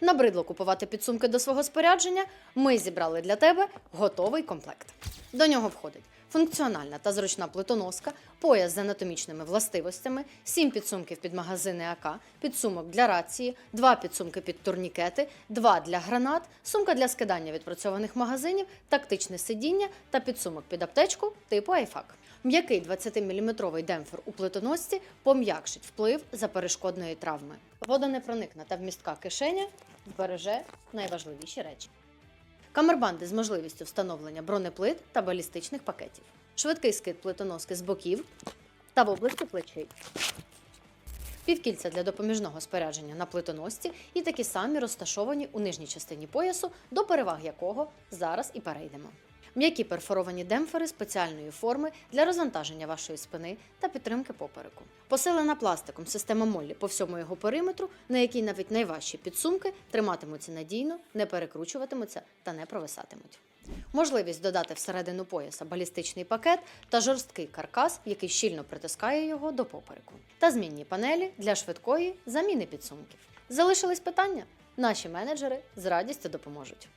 Набридло купувати підсумки до свого спорядження. Ми зібрали для тебе готовий комплект. До нього входить функціональна та зручна плитоноска, пояс з анатомічними властивостями, сім підсумків під магазини АК, підсумок для рації, два підсумки під турнікети, два для гранат, сумка для скидання відпрацьованих магазинів, тактичне сидіння та підсумок під аптечку типу айфак. М'який 20-мм демпфер у плитоносці пом'якшить вплив заперешкодної травми. Водонепроникна та вмістка кишеня збереже найважливіші речі. Камербанди з можливістю встановлення бронеплит та балістичних пакетів. Швидкий скид плитоноски з боків та в області плечей. Півкільця для допоміжного спорядження на плитоносці і такі самі розташовані у нижній частині поясу, до переваг якого зараз і перейдемо. М'які перфоровані демпфери спеціальної форми для розвантаження вашої спини та підтримки попереку. Посилена пластиком система Моллі по всьому його периметру, на якій навіть найважчі підсумки триматимуться надійно, не перекручуватимуться та не провисатимуть. Можливість додати всередину пояса балістичний пакет та жорсткий каркас, який щільно притискає його до попереку, та змінні панелі для швидкої заміни підсумків. Залишились питання? Наші менеджери з радістю допоможуть.